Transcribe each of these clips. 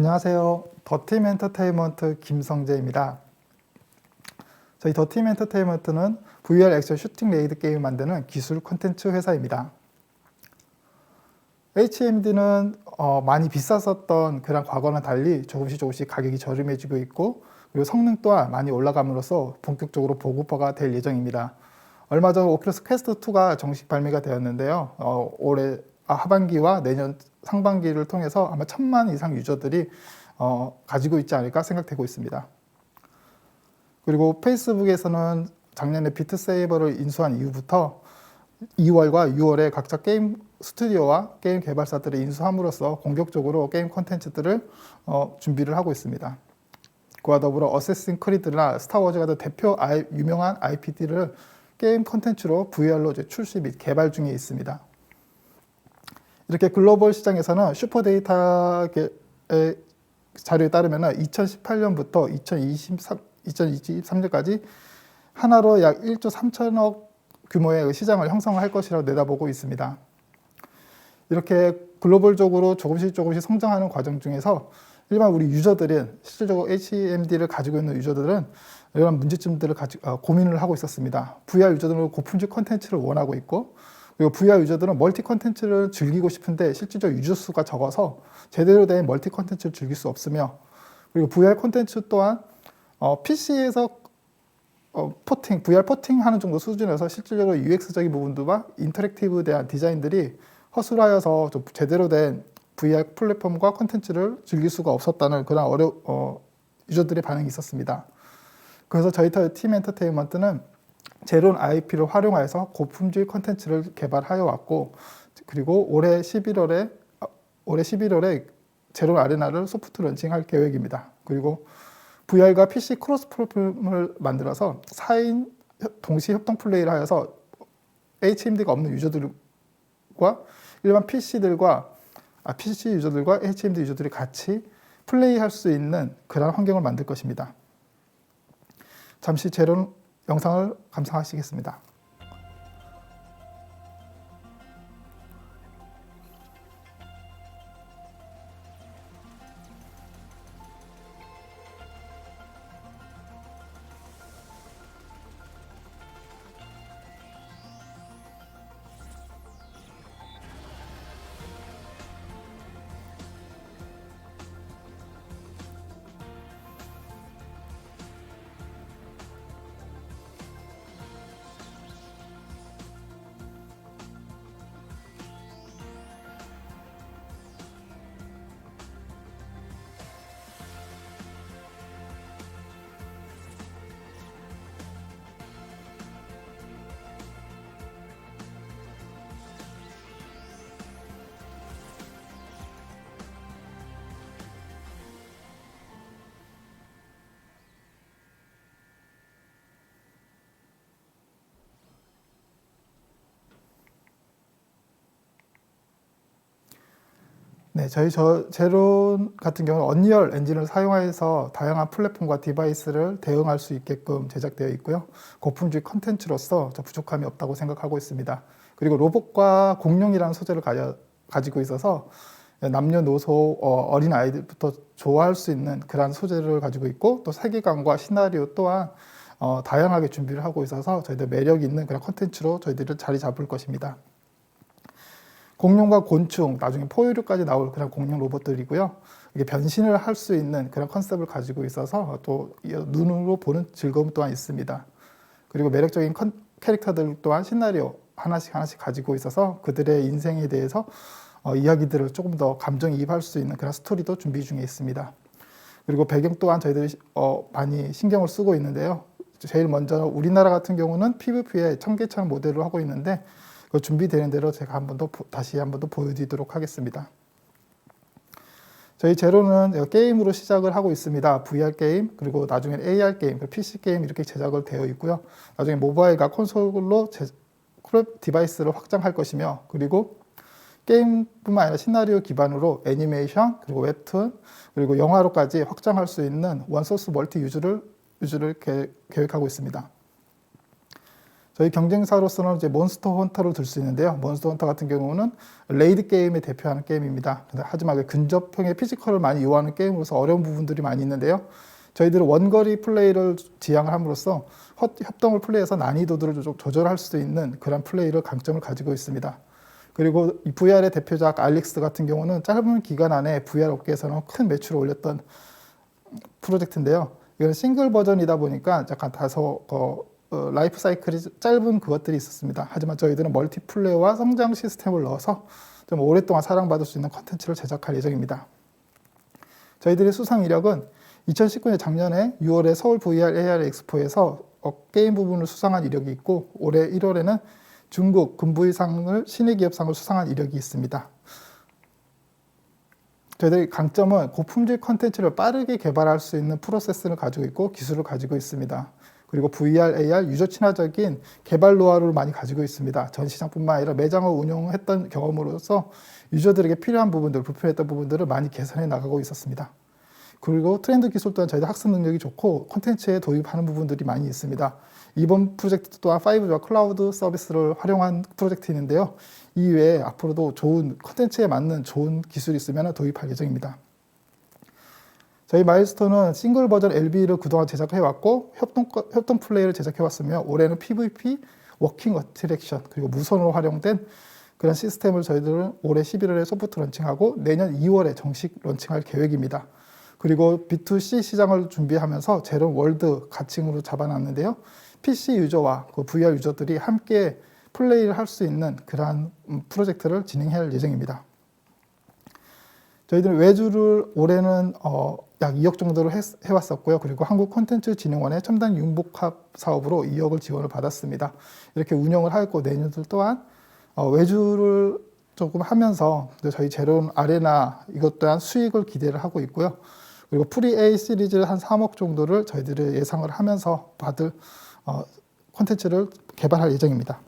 안녕하세요. 더팀 엔터테인먼트 김성재입니다. 저희 더팀 엔터테인먼트는 VR 액션 슈팅 레이드 게임을 만드는 기술 콘텐츠 회사입니다. HMD는 어, 많이 비쌌었던 그런 과거는 달리 조금씩 조금씩 가격이 저렴해지고 있고 그리고 성능 또한 많이 올라감으로써 본격적으로 보급화가 될 예정입니다. 얼마 전 오큘러스 퀘스트 2가 정식 발매가 되었는데요. 어, 올해 아, 하반기와 내년 상반기를 통해서 아마 천만 이상 유저들이 어, 가지고 있지 않을까 생각되고 있습니다. 그리고 페이스북에서는 작년에 비트세이버를 인수한 이후부터 2월과 6월에 각자 게임 스튜디오와 게임 개발사들을 인수함으로써 공격적으로 게임 콘텐츠들을 어, 준비를 하고 있습니다. 그와 더불어 어세신 크리드나 스타워즈 같은 대표 유명한 IP들을 게임 콘텐츠로 VR로 출시 및 개발 중에 있습니다. 이렇게 글로벌 시장에서는 슈퍼데이터의 자료에 따르면 2018년부터 2023, 2023년까지 하나로 약 1조 3천억 규모의 시장을 형성할 것이라고 내다보고 있습니다. 이렇게 글로벌적으로 조금씩 조금씩 성장하는 과정 중에서 일반 우리 유저들은 실질적으로 HMD를 가지고 있는 유저들은 이런 문제점들을 가지, 어, 고민을 하고 있었습니다. VR 유저들은 고품질 컨텐츠를 원하고 있고 그리고 VR 유저들은 멀티 컨텐츠를 즐기고 싶은데 실질적 유저 수가 적어서 제대로 된 멀티 컨텐츠를 즐길 수 없으며 그리고 VR 콘텐츠 또한 어, PC에서 어, 포팅, VR 포팅 하는 정도 수준에서 실질적으로 UX적인 부분도와 인터랙티브에 대한 디자인들이 허술하여서 좀 제대로 된 VR 플랫폼과 콘텐츠를 즐길 수가 없었다는 그런 어려 어, 유저들의 반응이 있었습니다. 그래서 저희 팀 엔터테인먼트는 제론 IP를 활용해서 고품질 콘텐츠를 개발하여 왔고 그리고 올해 11월에 어, 올해 11월에 제론 아레나를 소프트 런칭할 계획입니다. 그리고 VR과 PC 크로스 플랫폼을 만들어서 4인 동시 협동 플레이를 하여서 HMD가 없는 유저들과 일반 PC들과 아, PC 유저들과 HMD 유저들이 같이 플레이할 수 있는 그런 환경을 만들 것입니다. 잠시 제론 영상을 감상하시겠습니다. 네, 저희 저 제론 같은 경우는 언리얼 엔진을 사용해서 다양한 플랫폼과 디바이스를 대응할 수 있게끔 제작되어 있고요. 고품질 컨텐츠로서 저 부족함이 없다고 생각하고 있습니다. 그리고 로봇과 공룡이라는 소재를 가져, 가지고 있어서 남녀노소 어, 린 아이들부터 좋아할 수 있는 그런 소재를 가지고 있고 또 세계관과 시나리오 또한 어, 다양하게 준비를 하고 있어서 저희들 매력 있는 그런 컨텐츠로 저희들을 자리 잡을 것입니다. 공룡과 곤충, 나중에 포유류까지 나올 그런 공룡 로봇들이고요. 이게 변신을 할 수 있는 그런 컨셉을 가지고 있어서 또 눈으로 보는 즐거움 또한 있습니다. 그리고 매력적인 컨, 캐릭터들 또한 시나리오 하나씩 하나씩 가지고 있어서 그들의 인생에 대해서 어, 이야기들을 조금 더 감정이입할 수 있는 그런 스토리도 준비 중에 있습니다. 그리고 배경 또한 저희들이 어, 많이 신경을 쓰고 있는데요. 제일 먼저 우리나라 같은 경우는 PVP에 청계천 모델을 하고 있는데 그 준비되는 대로 제가 한 번 더 다시 한 번 더 보여드리도록 하겠습니다. 저희 제로는 게임으로 시작을 하고 있습니다. VR 게임, 그리고 나중에 AR 게임, PC 게임 이렇게 제작을 되어 있고요. 나중에 모바일과 콘솔로 제, 디바이스를 확장할 것이며, 그리고 게임뿐만 아니라 시나리오 기반으로 애니메이션, 그리고 웹툰, 그리고 영화로까지 확장할 수 있는 원소스 멀티 유즈를, 유즈를 계, 계획하고 있습니다. 저희 경쟁사로서는 이제 몬스터 헌터를 들수 있는데요. 몬스터 헌터 같은 경우는 레이드 게임을 대표하는 게임입니다. 하지만 그 근접형의 피지컬을 많이 요하는 게임으로서 어려운 부분들이 많이 있는데요. 저희들은 원거리 플레이를 지향을 함으로써 협- 협동을 플레이해서 난이도들을 좀 조절할 수 있는 그런 플레이를 강점을 가지고 있습니다. 그리고 이 VR의 대표작 알릭스 같은 경우는 짧은 기간 안에 VR 업계에서는 큰 매출을 올렸던 프로젝트인데요. 이건 싱글 버전이다 보니까 약간 다소 어, 어, 라이프 사이클이 짧은 그것들이 있었습니다. 하지만 저희들은 멀티플레이와 성장 시스템을 넣어서 좀 오랫동안 사랑받을 수 있는 컨텐츠를 제작할 예정입니다. 저희들의 수상 이력은 2019년 작년에 6월에 서울 VR AR 엑스포에서 어, 게임 부분을 수상한 이력이 있고 올해 1월에는 중국 금부의상을 신의 기업상을 수상한 이력이 있습니다. 저희들의 강점은 고품질 컨텐츠를 빠르게 개발할 수 있는 프로세스를 가지고 있고 기술을 가지고 있습니다. 그리고 VR, AR 유저 친화적인 개발 노하우를 많이 가지고 있습니다. 전 시장뿐만 아니라 매장을 운영했던 경험으로서 유저들에게 필요한 부분들, 불편했던 부분들을 많이 개선해 나가고 있었습니다. 그리고 트렌드 기술 또한 저희들 학습 능력이 좋고 콘텐츠에 도입하는 부분들이 많이 있습니다. 이번 프로젝트 또한 5G와 클라우드 서비스를 활용한 프로젝트인데요. 이외에 앞으로도 좋은 콘텐츠에 맞는 좋은 기술이 있으면 도입할 예정입니다. 저희 마일스톤은 싱글 버전 LB를 그동안 제작해왔고 협동, 협동 플레이를 제작해왔으며 올해는 PVP, 워킹 어트랙션 그리고 무선으로 활용된 그런 시스템을 저희들은 올해 11월에 소프트 런칭하고 내년 2월에 정식 런칭할 계획입니다. 그리고 B2C 시장을 준비하면서 제로 월드 가칭으로 잡아놨는데요. PC 유저와 그 VR 유저들이 함께 플레이를 할 수 있는 그러한 음, 프로젝트를 진행할 예정입니다. 저희들은 외주를 올해는 어, 약 2억 정도를 했, 해왔었고요. 그리고 한국 콘텐츠 진흥원의 첨단 융복합 사업으로 2억을 지원을 받았습니다. 이렇게 운영을 하고 내년들 또한 어, 외주를 조금 하면서 저희 제론 아레나 이것 또한 수익을 기대를 하고 있고요. 그리고 프리 A 시리즈 한 3억 정도를 저희들이 예상을 하면서 받을 어, 콘텐츠를 개발할 예정입니다.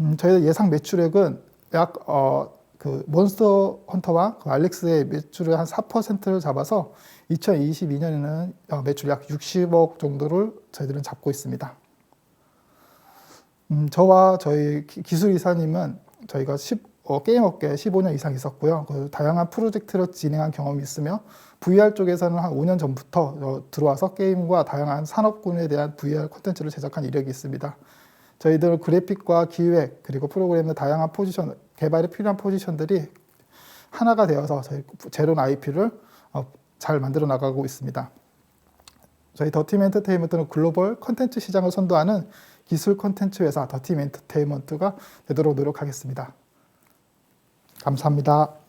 음, 저희 예상 매출액은 약 어, 그 몬스터 헌터와 그 알렉스의 매출의 한 4%를 잡아서 2022년에는 어, 매출 약 60억 정도를 저희들은 잡고 있습니다. 음, 저와 저희 기- 기술 이사님은 저희가 10, 어, 게임 업계에 15년 이상 있었고요. 그 다양한 프로젝트를 진행한 경험이 있으며 VR 쪽에서는 한 5년 전부터 어, 들어와서 게임과 다양한 산업군에 대한 VR 콘텐츠를 제작한 이력이 있습니다. 저희들 그래픽과 기획 그리고 프로그램의 다양한 포지션 개발에 필요한 포지션들이 하나가 되어서 저희 제론 IP를 어, 잘 만들어 나가고 있습니다. 저희 더팀 엔터테인먼트는 글로벌 콘텐츠 시장을 선도하는 기술 콘텐츠 회사 더팀 엔터테인먼트가 되도록 노력하겠습니다. 감사합니다.